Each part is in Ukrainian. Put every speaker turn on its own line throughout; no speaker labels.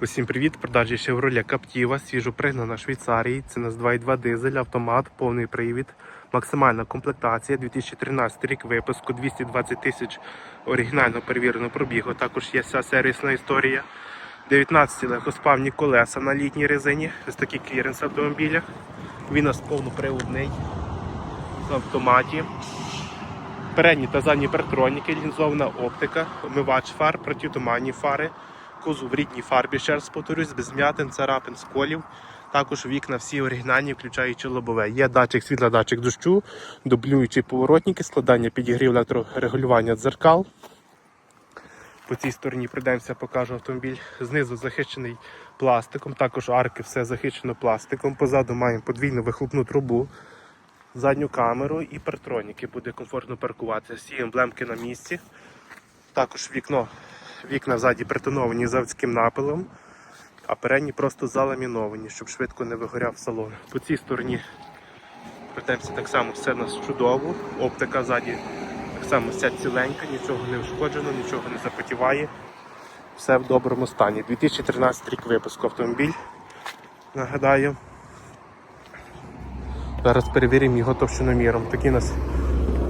Усім привіт! Продажі Chevrolet Captiva, свіжо пригнана Швейцарії. Це нас 2.2 дизель, автомат, повний привід, максимальна комплектація, 2013 рік випуску, 220 тисяч оригінально перевірено пробігу. Також є вся сервісна історія. 19 легкоспавні колеса на літній резині, ось такий кліренс автомобіля. Він у нас повноприводний в автоматі. Передні та задні партроніки, лінзована оптика, омивач фар, протитуманні фари, кузов в рідній фарбі, ще раз повторюсь, без м'ятин, царапин, сколів. Також вікна всі оригінальні, включаючи лобове. Є датчик світла, датчик дощу, дублюючі поворотники, складання підігрів електрорегулювання дзеркал. По цій стороні пройдемося, покажу автомобіль. Знизу захищений пластиком, також арки все захищено пластиком. Позаду маємо подвійну вихлопну трубу задню камеру і партроніки. Буде комфортно паркуватися. Всі емблемки на місці. Також вікно, вікна ззаді притоновані заводським напилом, а передні просто заламіновані, щоб швидко не вигоряв салон. По цій стороні пройдемося так само, все в нас чудово. Оптика ззаді так само вся ціленька, нічого не ушкоджено, нічого не запотіває. Все в доброму стані. 2013 рік випуску автомобіль. Нагадаю. Зараз перевіримо його товщиноміром. Такий у нас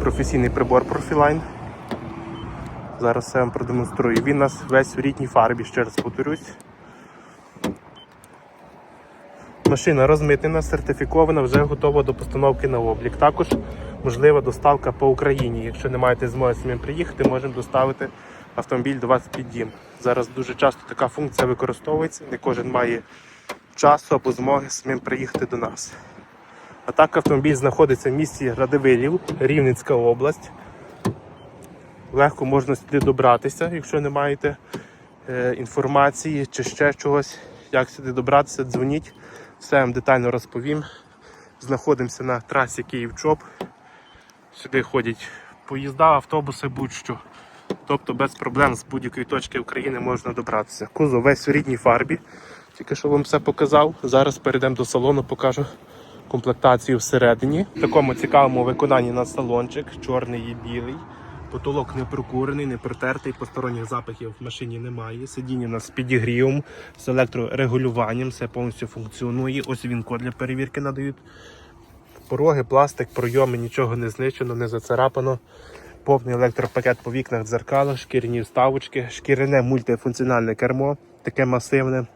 професійний прибор Profiline. Зараз все вам продемонструю. Він у нас весь в рідній фарбі, ще раз повторюсь. Машина розмитнена, сертифікована, вже готова до постановки на облік. Також можлива доставка по Україні. Якщо не маєте змоги самим приїхати, можемо доставити автомобіль до вас під дім. Зараз дуже часто така функція використовується, не кожен має часу або змоги самим приїхати до нас. А так автомобіль знаходиться в місті Радивилів, Рівненська область. Легко можна сюди добратися, якщо не маєте е, інформації чи ще чогось, як сюди добратися, дзвоніть, все вам детально розповім. Знаходимося на трасі Київ-Чоп. Сюди ходять поїзда, автобуси, будь-що. Тобто без проблем з будь-якої точки України можна добратися. Кузов весь у рідній фарбі. Тільки що вам все показав. Зараз перейдемо до салону, покажу комплектацію всередині. В такому цікавому виконанні на салончик, чорний і білий. Потолок не прокурений, не протертий, посторонніх запахів в машині немає. Сидіння у нас з підігрівом, з електрорегулюванням, все повністю функціонує. Ось він код для перевірки надають. Пороги, пластик, пройоми, нічого не знищено, не зацарапано. Повний електропакет по вікнах, дзеркалах, шкіряні вставочки, шкіряне мультифункціональне кермо, таке масивне.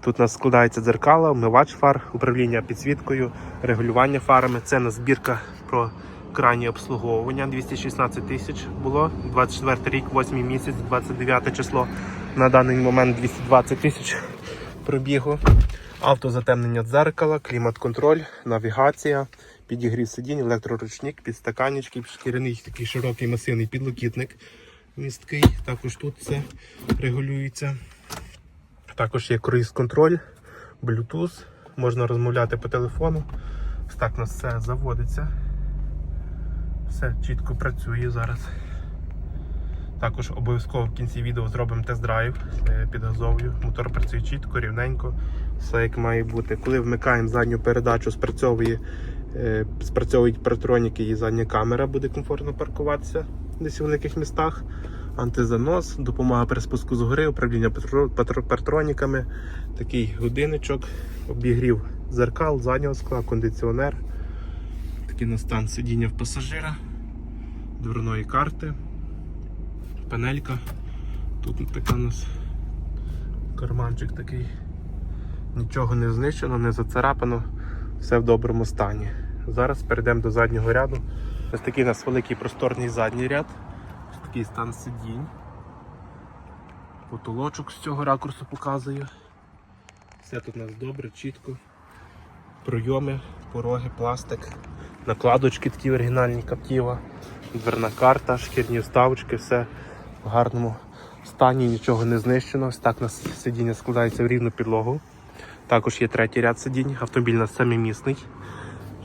Тут у нас складається дзеркало, вмивач фар, управління підсвіткою, регулювання фарами. Це на збірка про крайнє обслуговування. 216 тисяч було. 24 рік, 8 місяць, 29 число. На даний момент 220 тисяч пробігу. Автозатемнення дзеркала, клімат-контроль, навігація, підігрів сидінь, електроручник, підстаканнички, шкіряний такий широкий масивний підлокітник місткий. Також тут все регулюється. Також є круїз-контроль, Bluetooth, можна розмовляти по телефону. Так у нас все заводиться. Все чітко працює зараз. Також обов'язково в кінці відео зробимо тест-драйв е, під газовою. Мотор працює чітко, рівненько, все як має бути. Коли вмикаємо задню передачу, спрацьовує, е, спрацьовують партроніки і задня камера буде комфортно паркуватися десь у великих містах антизанос, допомога при спуску згори, управління патро- патро- партроніками, такий годинничок, обігрів зеркал, заднього скла, кондиціонер. Такий на стан сидіння в пасажира, дверної карти, панелька. Тут така у нас карманчик такий. Нічого не знищено, не зацарапано, все в доброму стані. Зараз перейдемо до заднього ряду. Ось такий у нас великий просторний задній ряд. Ось такий стан сидінь. Потолочок з цього ракурсу показую. Все тут у нас добре, чітко. Пройоми, пороги, пластик, накладочки такі оригінальні каптіва, дверна карта, шкірні вставочки, все в гарному стані, нічого не знищено. Ось так у нас сидіння складається в рівну підлогу. Також є третій ряд сидінь, автомобіль у нас семимісний.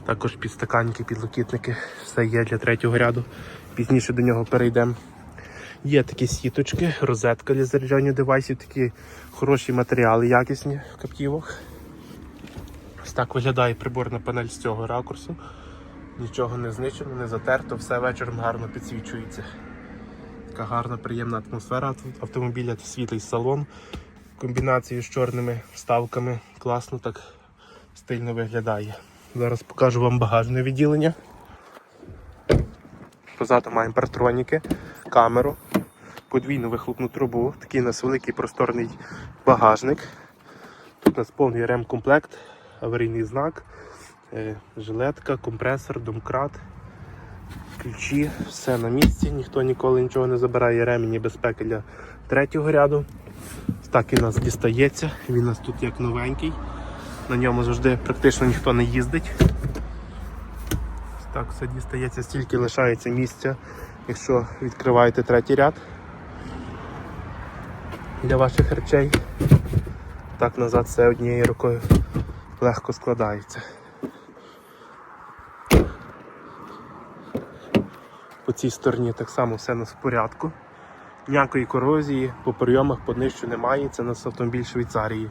Також підстаканники, підлокітники, все є для третього ряду. Пізніше до нього перейдемо. Є такі сіточки, розетка для заряджання девайсів, такі хороші матеріали, якісні в каптівах. Ось так виглядає приборна панель з цього ракурсу. Нічого не знищено, не затерто, все вечором гарно підсвічується. Така гарна, приємна атмосфера автомобіля, світлий салон. комбінації з чорними вставками класно так стильно виглядає. Зараз покажу вам багажне відділення. Позаду маємо партроніки, камеру, подвійну вихлопну трубу, такий у нас великий просторний багажник. Тут у нас повний ремкомплект, аварійний знак, жилетка, компресор, домкрат, ключі, все на місці, ніхто ніколи нічого не забирає, ремені безпеки для третього ряду. Так у нас дістається, він у нас тут як новенький. На ньому завжди практично ніхто не їздить. Так, все дістається, стільки лишається місця, якщо відкриваєте третій ряд для ваших речей. Так назад все однією рукою легко складається. Цій стороні так само все нас в порядку. Ніякої корозії по прийомах по днищу немає. Це у нас автомобіль Швейцарії.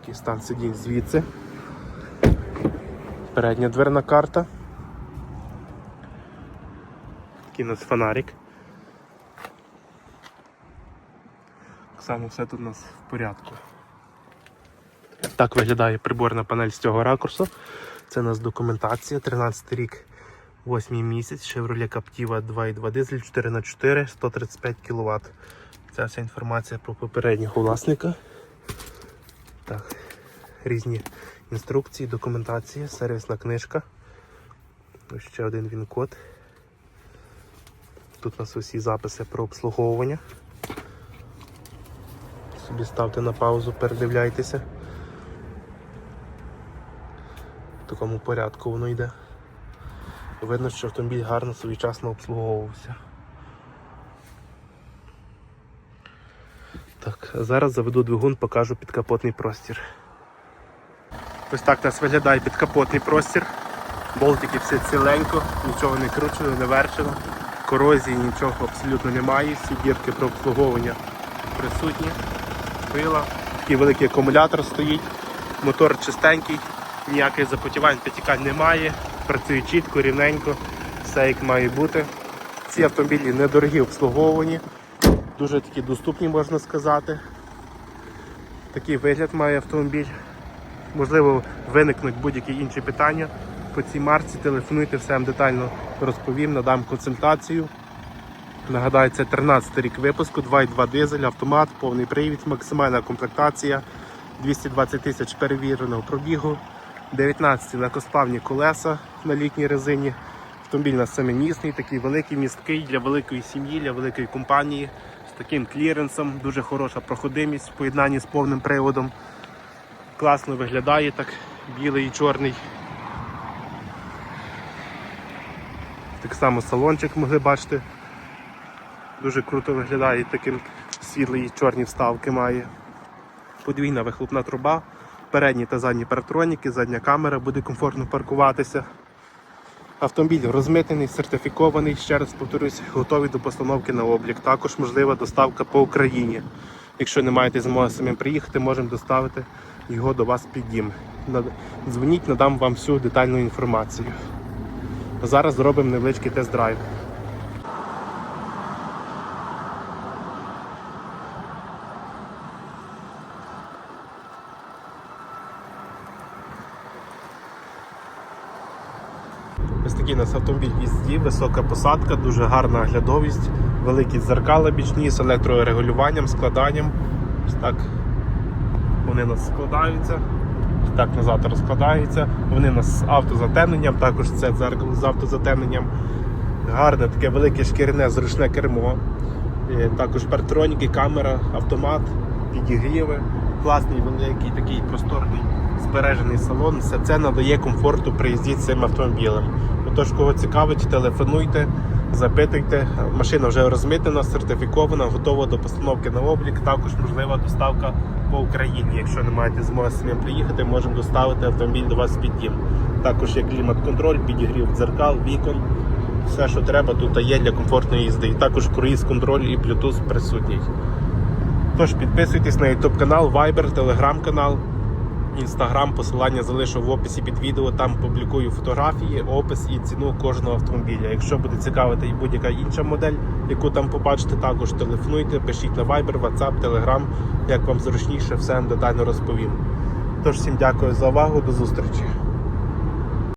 Такий стан сидінь звідси. Передня дверна карта. Такий у нас фонарик. Так само все тут у нас в порядку. Так виглядає приборна панель з цього ракурсу. Це у нас документація, 13 рік, 8 місяць, Chevrolet Captiva 2.2 дизель 4х4, 135 кВт. Ця вся інформація про попереднього власника. Так, різні інструкції, документація, сервісна книжка. Ще один він-код. Тут у нас усі записи про обслуговування. Собі ставте на паузу, передивляйтеся. В такому порядку воно йде. Видно, що автомобіль гарно своєчасно обслуговувався. Так, зараз заведу двигун, покажу підкапотний простір. Ось так нас виглядає підкапотний простір. Болтики все ціленько, нічого не кручено, не вершено. Корозії нічого абсолютно немає. Всі дірки про обслуговування присутні. Пила. Такий великий акумулятор стоїть. Мотор чистенький, ніяких запотівань, підтікань немає. Працює чітко, рівненько, все як має бути. Ці автомобілі недорогі обслуговувані, дуже такі доступні, можна сказати. Такий вигляд має автомобіль. Можливо, виникнуть будь-які інші питання по цій марці. Телефонуйте, все вам детально розповім, надам консультацію. Нагадаю, це 13 рік випуску, 2,2 дизель, автомат, повний привід, максимальна комплектація, 220 тисяч перевіреного пробігу, 19 легкосплавні колеса на літній резині. Автомобіль у нас семимісний, такий великий, місткий для великої сім'ї, для великої компанії з таким кліренсом, дуже хороша проходимість в поєднанні з повним приводом. Класно виглядає так, білий і чорний. Так само салончик могли бачити. Дуже круто виглядає, таким світлі і чорні вставки має. Подвійна вихлопна труба, передні та задні паратроніки, задня камера, буде комфортно паркуватися. Автомобіль розмитений, сертифікований, ще раз повторюсь, готовий до постановки на облік. Також можлива доставка по Україні. Якщо не маєте змоги самим приїхати, можемо доставити його до вас під дім. Дзвоніть, надам вам всю детальну інформацію. Зараз зробимо невеличкий тест-драйв. Ось такий у нас автомобіль їзді, висока посадка, дуже гарна оглядовість, великі дзеркала бічні з електрорегулюванням, складанням. Ось так вони у нас складаються. Так назад розкладаються. Вони у нас з автозатемненням, також це дзеркало з автозатемненням. Гарне таке велике шкіряне зручне кермо. Е, Також партроніки, камера, автомат, підігріви, класний великий такий просторний збережений салон. Все це надає комфорту при їзді цим автомобілем. Отож, кого цікавить, телефонуйте, запитуйте. Машина вже розмитнена, сертифікована, готова до постановки на облік. Також можлива доставка по Україні. Якщо не маєте змоги самим приїхати, можемо доставити автомобіль до вас під дім. Також є клімат-контроль, підігрів дзеркал, вікон. Все, що треба, тут є для комфортної їзди. І також круїз-контроль і Bluetooth присутній. Тож підписуйтесь на YouTube канал, Viber, Telegram канал. інстаграм, посилання залишу в описі під відео. Там публікую фотографії, опис і ціну кожного автомобіля. Якщо буде цікавити і будь-яка інша модель, яку там побачите, також телефонуйте, пишіть на Viber, WhatsApp, Telegram, як вам зручніше, все детально розповім. Тож всім дякую за увагу, до зустрічі.